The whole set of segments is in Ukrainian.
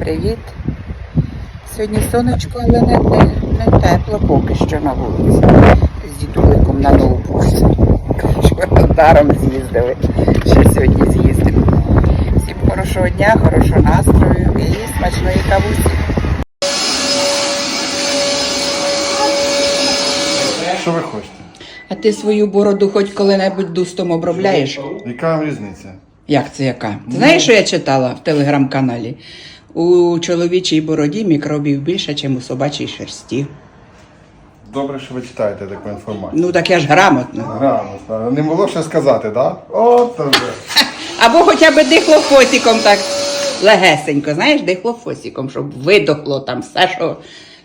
привіт! Сьогодні сонечко, але не, не, не тепло поки що на вулиці. З дідуликом на нову пошту. Коротше, даром з'їздили. Ще сьогодні з'їздимо. Всім хорошого дня, хорошого настрою і смачної кавусі. Що ви хочете? А ти свою бороду хоч коли-небудь дустом обробляєш? Яка вам різниця? Як це яка? Ти знаєш, що я читала в телеграм-каналі? У чоловічій бороді мікробів більше, ніж у собачій шерсті. Добре, що ви читаєте таку інформацію. Ну так я ж грамотно. Грамотно. Не було що сказати, так? Да? От вже. Або хоча б дихлофосиком так легесенько, знаєш, дихлофосиком, щоб видохло там все, що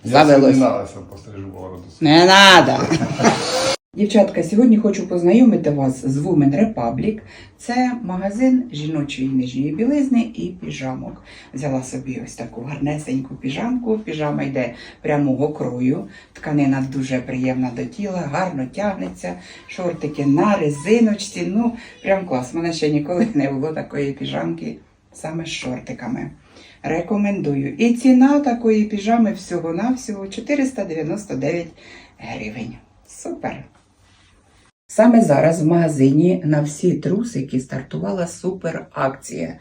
Я завелося. сумнівалася, пострижу бороду. Не надо. Дівчатка, сьогодні хочу познайомити вас з Women Republic. Це магазин жіночої нижньої білизни і піжамок. Взяла собі ось таку гарнесеньку піжамку. Піжама йде прямого крою. Тканина дуже приємна до тіла, гарно тягнеться. Шортики на резиночці. Ну, прям клас. У мене ще ніколи не було такої піжамки саме з шортиками. Рекомендую. І ціна такої піжами всього-навсього 499 гривень. Супер! Саме зараз в магазині на всі трусики стартувала супер акція.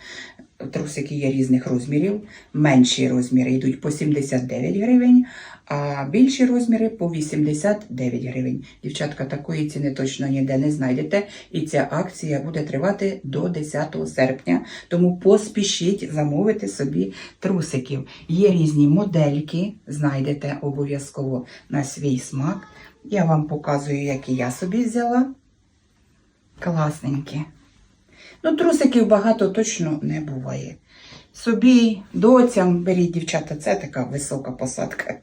Трусики є різних розмірів. Менші розміри йдуть по 79 гривень, а більші розміри по 89 гривень. Дівчатка, такої ціни точно ніде не знайдете. І ця акція буде тривати до 10 серпня. Тому поспішіть замовити собі трусиків. Є різні модельки, знайдете обов'язково на свій смак. Я вам показую, які я собі взяла. Класненькі. Ну, трусиків багато точно не буває. Собі, доцям беріть, дівчата, це така висока посадка,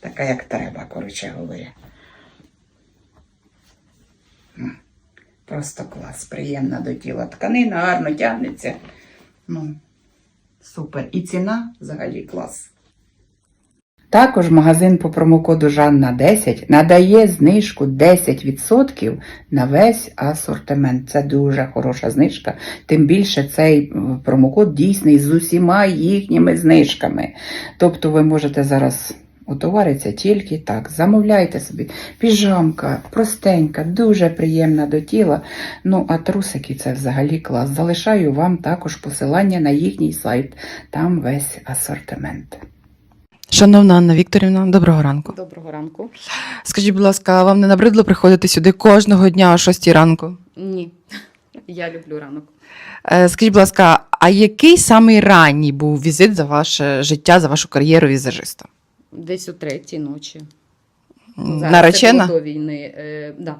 така, як треба, коротше говоря. Просто клас, приємна до тіла. Тканина гарно тягнеться. Ну, супер. І ціна взагалі клас. Також магазин по промокоду Жанна 10 надає знижку 10% на весь асортимент. Це дуже хороша знижка. Тим більше цей промокод дійсний з усіма їхніми знижками. Тобто ви можете зараз отоваритися тільки так. Замовляйте собі. Піжамка простенька, дуже приємна до тіла. Ну, а трусики це взагалі клас. Залишаю вам також посилання на їхній сайт. Там весь асортимент. Шановна Анна Вікторівна, доброго ранку. Доброго ранку. Скажіть, будь ласка, вам не набридло приходити сюди кожного дня о 6 ранку? Ні, я люблю ранок. Е, Скажіть, будь ласка, а який самий ранній був візит за ваше життя, за вашу кар'єру візажиста? Десь о третій ночі. Зараз Наречена? Це було до війни. Е, да.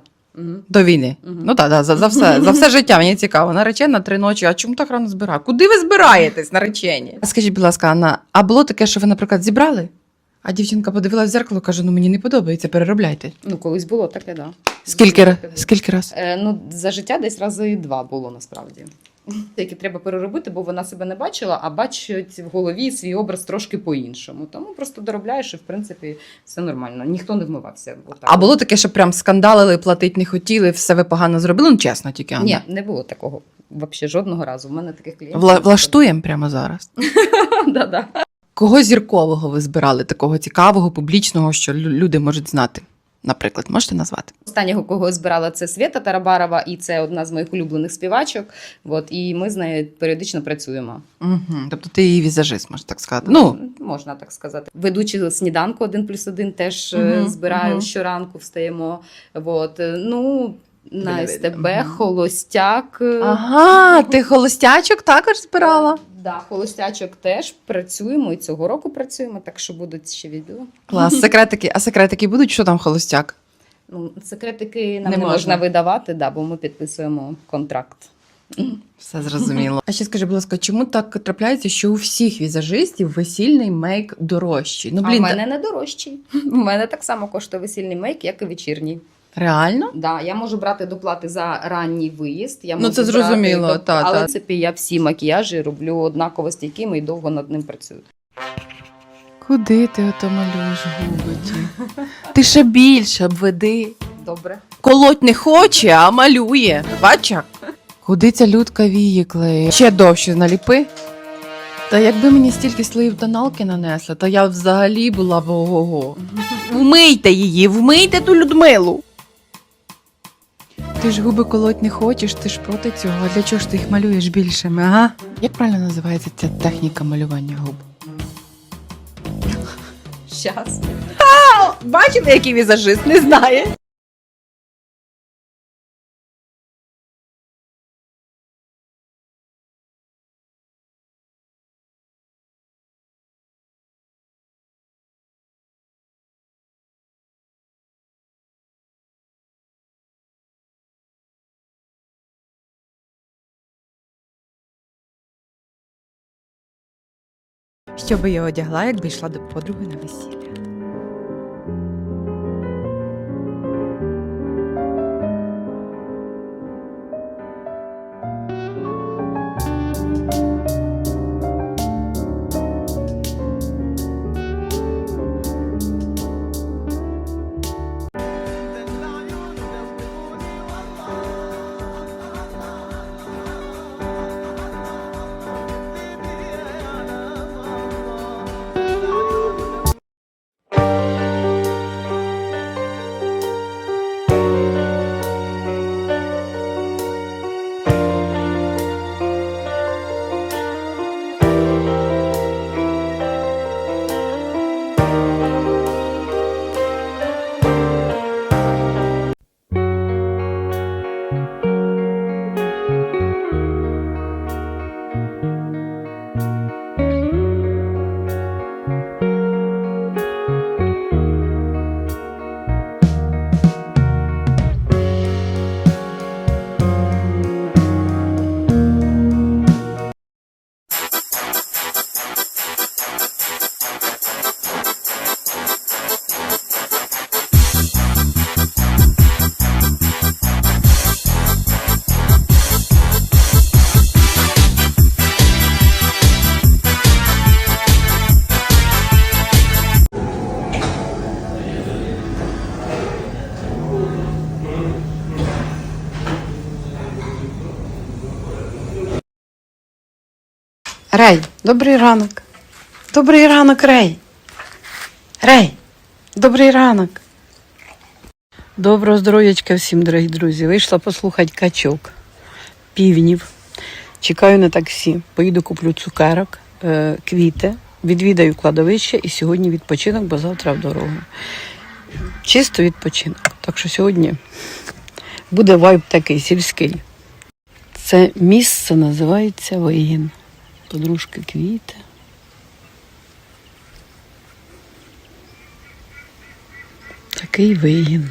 До війни. Ну так, да, за, за, все, за все життя мені цікаво. Наречена три ночі. А чому так рано збирає? Куди ви збираєтесь, наречені? Скажіть, будь ласка, Анна, а було таке, що ви, наприклад, зібрали? А дівчинка подивилася в зеркало, каже: ну мені не подобається, переробляйте. Ну, колись було таке, да. Скільки, скільки раз? Е, ну, за життя десь рази два було насправді. Які треба переробити, бо вона себе не бачила, а бачить в голові свій образ трошки по-іншому. Тому просто доробляєш і, в принципі, все нормально. Ніхто не вмивався. Отак. А було таке, що прям скандалили, платить не хотіли, все ви погано зробили? Ну, чесно, тільки Анна. Ні, не було такого. Взагалі жодного разу. У мене таких клієнтів. Вла- влаштуємо прямо зараз. Да-да. Кого зіркового ви збирали, такого цікавого, публічного, що лю- люди можуть знати? Наприклад, можете назвати? Останнього, кого я збирала, це Свята Тарабарова, і це одна з моїх улюблених співачок. От, і ми з нею періодично працюємо. Угу. Тобто ти її візажист, можна так сказати. Ну, можна так сказати. Ведучи сніданку один плюс один теж угу. Збираю угу. щоранку, встаємо. От, е, ну, на СТБ, холостяк. ага, ти холостячок також збирала? Да, холостячок теж працюємо і цього року працюємо, так що будуть ще відео. Клас, секретики. А секретики будуть, що там холостяк? Ну, секретики нам Не не, можна. можна видавати, да, бо ми підписуємо контракт. Все зрозуміло. А ще скажи, будь ласка, чому так трапляється, що у всіх візажистів весільний мейк дорожчий? Ну, а блін, в мене не дорожчий. У мене так само коштує весільний мейк, як і вечірній. Реально? Да, я можу брати доплати за ранній виїзд. Я Ну, можу це зрозуміло, брати доп- та, але принципі я всі макіяжі роблю однаково стійкими і довго над ним працюю. Куди ти ото малюєш губи? Ти ще більше обведи. Добре. Колоть не хоче, а малює. Бача? Куди ця людка вії клеє? Ще довше наліпи. Та якби мені стільки слоїв тоналки нанесли, то я взагалі була б ого-го. Вмийте її, вмийте ту Людмилу. Ти ж губи колоть не хочеш, ти ж проти цього. А для чого ж ти їх малюєш більшими, ага? Як правильно називається ця техніка малювання губ? Щас. Бачите, який візажист не знає. Що би я одягла, якби йшла до подруги на весілля? Рей, добрий ранок. Добрий ранок, Рей. Рей, добрий ранок. Доброго здоров'ячка всім, дорогі друзі. Вийшла послухати качок, півнів. Чекаю на таксі. Поїду куплю цукерок, е, квіти, відвідаю кладовище і сьогодні відпочинок, бо завтра в дорогу. Чисто відпочинок. Так що сьогодні буде вайб такий сільський. Це місце називається Воїн. Подружки квіти. Такий вигін.